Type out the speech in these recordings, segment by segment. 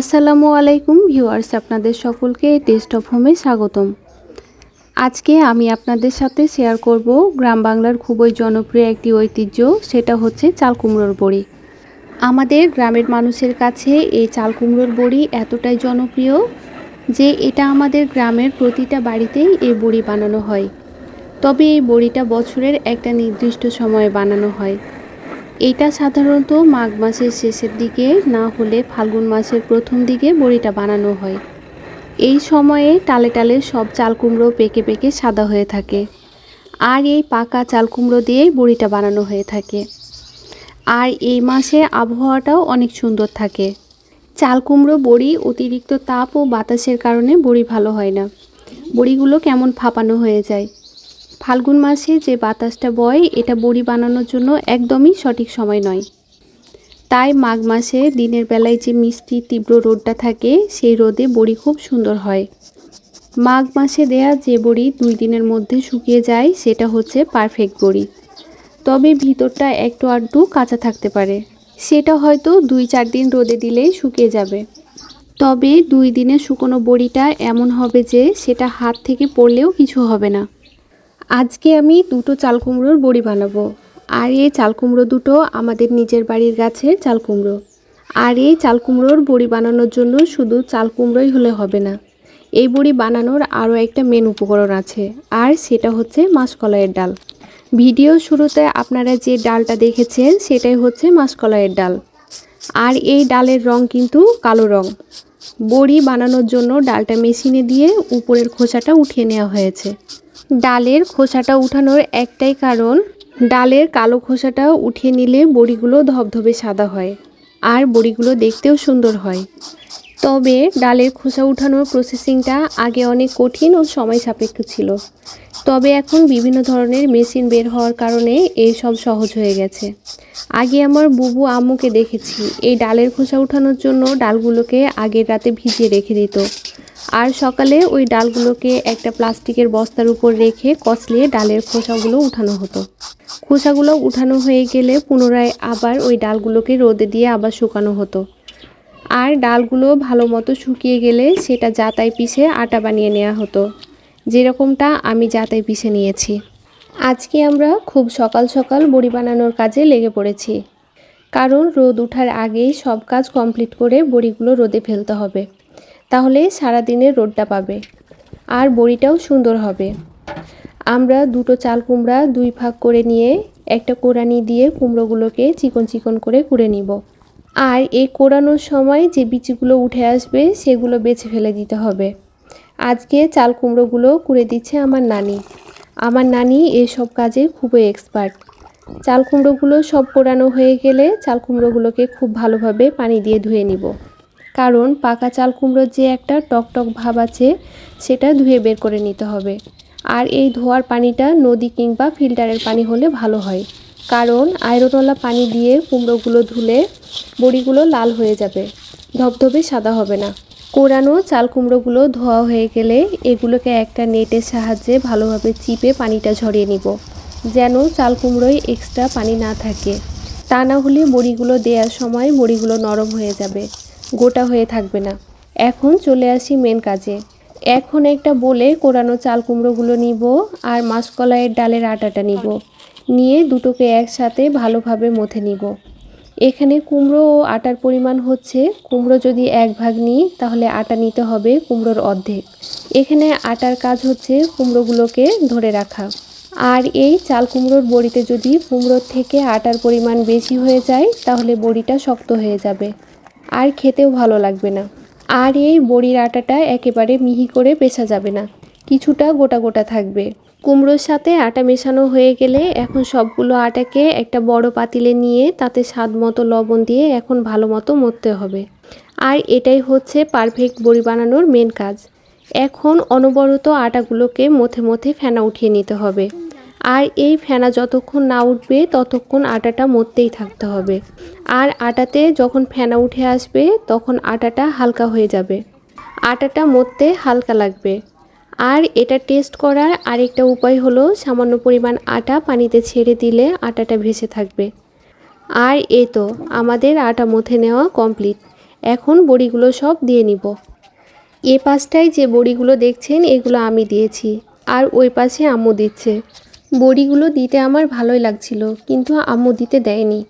আসসালামু আলাইকুম ভিউয়ার্স, আপনাদের সকলকে টেস্ট অফ হোমে স্বাগতম। আজকে আমি আপনাদের সাথে শেয়ার করব গ্রাম বাংলার খুবই জনপ্রিয় একটি ঐতিহ্য, সেটা হচ্ছে চাল কুমড়োর বড়ি। আমাদের গ্রামের মানুষের কাছে এই চাল কুমড়োর বড়ি এতটাই জনপ্রিয় যে এটা আমাদের গ্রামের প্রতিটা বাড়িতেই এই বড়ি বানানো হয়। তবে এই বড়িটা বছরের একটা নির্দিষ্ট সময়ে বানানো হয়। এটা সাধারণত মাঘ মাসের শেষের দিকে না হলে ফাল্গুন মাসের প্রথম দিকে বড়িটা বানানো হয়। এই সময়ে টালে টালে সব চাল কুমড়ো পেকে পেকে সাদা হয়ে থাকে। আর এই পাকা চাল কুমড়ো দিয়েই বড়িটা বানানো হয়ে থাকে। আর এই মাসে আবহাওয়াটাও অনেক সুন্দর থাকে। চাল কুমড়ো, বড়ি, অতিরিক্ত তাপ ও বাতাসের কারণে বড়ি ভালো হয় না। বড়িগুলো কেমন ফাঁপানো হয়ে যায়। ফাল্গুন মাসে যে বাতাসটা বয়, এটা বড়ি বানানোর জন্য একদমই সঠিক সময় নয়। তাই মাঘ মাসে দিনের বেলায় যে মিষ্টি তীব্র রোদটা থাকে, সেই রোদে বড়ি খুব সুন্দর হয়। মাঘ মাসে দেয়া যে বড়ি দুই দিনের মধ্যে শুকিয়ে যায়, সেটা হচ্ছে পারফেক্ট বড়ি। তবে ভিতরটা একটু আধটু কাঁচা থাকতে পারে। সেটা হয়তো দুই চার দিন রোদে দিলেই শুকিয়ে যাবে। তবে দুই দিনে শুকনো বড়িটা এমন হবে যে, সেটা হাত থেকে পড়লেও কিছু হবে না। আজকে আমি দুটো চাল কুমড়োর বড়ি বানাবো। আর এই চাল কুমড়ো দুটো আমাদের নিজের বাড়ির গাছের চাল কুমড়ো। আর এই চাল কুমড়োর বড়ি বানানোর জন্য শুধু চাল কুমড়োই হলে হবে না। এই বড়ি বানানোর আরও একটা মেন উপকরণ আছে, আর সেটা হচ্ছে মাসকলাইয়ের ডাল। ভিডিও শুরুতে আপনারা যে ডালটা দেখেছেন, সেটাই হচ্ছে মাসকলাইয়ের ডাল। আর এই ডালের রং কিন্তু কালো রং। বড়ি বানানোর জন্য ডালটা মেশিনে দিয়ে উপরের খোসাটা উঠিয়ে নেওয়া হয়েছে। ডালের খোসাটা উঠানোর একটাই কারণ, ডালের কালো খোসাটা উঠিয়ে নিলে বড়িগুলো ধবধবে সাদা হয় আর বড়িগুলো দেখতেও সুন্দর হয়। তবে ডালের খোসা উঠানোর প্রসেসিংটা আগে অনেক কঠিন ও সময় সাপেক্ষ ছিল। তবে এখন বিভিন্ন ধরনের মেশিন বের হওয়ার কারণে এই সব সহজ হয়ে গেছে। আগে আমার বুবু আম্মুকে দেখেছি, এই ডালের খোসা উঠানোর জন্য ডালগুলোকে আগের রাতে ভিজিয়ে রেখে দিত। আর সকালে ওই ডালগুলোকে একটা প্লাস্টিকের বস্তার উপর রেখে কচলিয়ে ডালের খোসাগুলো উঠানো হতো। খোসাগুলো উঠানো হয়ে গেলে পুনরায় আবার ওই ডালগুলোকে রোদে দিয়ে আবার শুকানো হতো। আর ডালগুলো ভালো মতো শুকিয়ে গেলে সেটা জাতায় পিষে আটা বানিয়ে নেওয়া হতো। যেরকমটা আমি জাতায় পিষে নিয়েছি। আজকে আমরা খুব সকাল সকাল বড়ি বানানোর কাজে লেগে পড়েছি। কারণ রোদ ওঠার আগেই সব কাজ কমপ্লিট করে বড়িগুলো রোদে ফেলতে হবে। তাহলে সারাদিনের রোদটা পাবে। আর বড়িটাও সুন্দর হবে। আমরা দুটো চাল কুমড়া দুই ভাগ করে নিয়ে একটা কোরানি দিয়ে কুমড়োগুলোকে চিকন চিকন করে কুড়ে নিব। আর এই কোরানোর সময় যে বিচিগুলো উঠে আসবে, সেগুলো বেছে ফেলে দিতে হবে। আজকে চাল কুমড়োগুলো কুড়ে দিচ্ছে আমার নানি। আমার নানি এসব কাজে খুবই এক্সপার্ট চাল কুমড়োগুলো সব কোরানো হয়ে গেলে চাল কুমড়োগুলোকে খুব ভালোভাবে পানি দিয়ে ধুয়ে নিব। কারণ পাকা চাল কুমড়োর যে একটা টকটক ভাব আছে, সেটা ধুয়ে বের করে নিতে হবে। আর এই ধোয়ার পানিটা নদী কিংবা ফিল্টারের পানি হলে ভালো হয়। কারণ আয়রনওয়ালা পানি দিয়ে কুমড়োগুলো ধুলে বড়িগুলো লাল হয়ে যাবে, ধবধবে সাদা হবে না। কোরানো চাল কুমড়োগুলো ধোয়া হয়ে গেলে এগুলোকে একটা নেটের সাহায্যে ভালোভাবে চিপে পানিটা ঝরিয়ে নিব, যেন চাল কুমড়োয় এক্সট্রা পানি না থাকে। তা না হলে বড়িগুলো দেওয়ার সময় বড়িগুলো নরম হয়ে যাবে। গোটা হয়ে থাকবে না। এখন চলে আসি মেন কাজে। এখন একটা বলে কোরানো চাল কুমড়োগুলো নিব আর মাসকলাইয়ের ডালের আটাটা নিব। নিয়ে দুটোকে একসাথে ভালোভাবে মথে নিব। এখানে কুমড়ো ও আটার পরিমাণ হচ্ছে, কুমড়ো যদি এক ভাগ নিই, তাহলে আটা নিতে হবে কুমড়োর অর্ধেক। এখানে আটার কাজ হচ্ছে কুমড়োগুলোকে ধরে রাখা। আর এই চাল কুমড়োর বড়িতে যদি কুমড়োর থেকে আটার পরিমাণ বেশি হয়ে যায়, তাহলে বড়িটা শক্ত হয়ে যাবে। আর খেতেও ভালো লাগবে না। আর এই বড়ির আটাটা একেবারে মিহি করে পেশা যাবে না। কিছুটা গোটা গোটা থাকবে। কুমড়োর সাথে আটা মেশানো হয়ে গেলে এখন সবগুলো আটাকে একটা বড় পাতিলে নিয়ে তাতে স্বাদ মতো লবণ দিয়ে এখন ভালো মতো মরতে হবে। আর এটাই হচ্ছে পারফেক্ট বড়ি বানানোর মেন কাজ। এখন অনবরত আটাগুলোকে মথে মথে ফেনা উঠিয়ে নিতে হবে। আর এই ফেনা যতক্ষণ না উঠবে, ততক্ষণ আটাটা মরতেই থাকতে হবে। আর আটাতে যখন ফেনা উঠে আসবে, তখন আটাটা হালকা হয়ে যাবে। আটাটা মরতে হালকা লাগবে। আর এটা টেস্ট করার আরেকটা উপায় হলো, সামান্য পরিমাণ আটা পানিতে ছেড়ে দিলে আটাটা ভেসে থাকবে। আর এ তো, আমাদের আটা মথে নেওয়া কমপ্লিট এখন বড়িগুলো সব দিয়ে নিব। এ পাশটায় যে বড়িগুলো দেখছেন, এগুলো আমি দিয়েছি। আর ওই পাশে আম্মু দিচ্ছে। বড়িগুলো দিতে আমার ভালোই লাগছিল, কিন্তু আম্মু দিতে দেয়নি।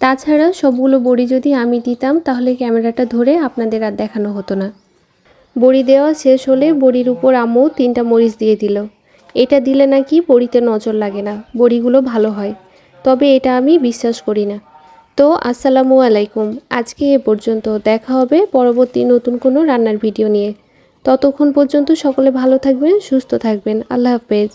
তাছাড়া সবগুলো বড়ি যদি আমি দিতাম, তাহলে ক্যামেরাটা ধরে আপনাদের আর দেখানো হতো না। বড়ি দেওয়া শেষ হলে বড়ির উপর আম্মু তিনটা মরিচ দিয়ে দিল। এটা দিলে নাকি বড়িতে নজর লাগে না, বড়িগুলো ভালো হয়। তবে এটা আমি বিশ্বাস করি না। তো আসসালামু আলাইকুম, আজকে এ পর্যন্ত দেখা হবে পরবর্তী নতুন কোনো রান্নার ভিডিও নিয়ে। ততক্ষণ পর্যন্ত সকলে ভালো থাকবেন, সুস্থ থাকবেন। আল্লাহ হাফেজ।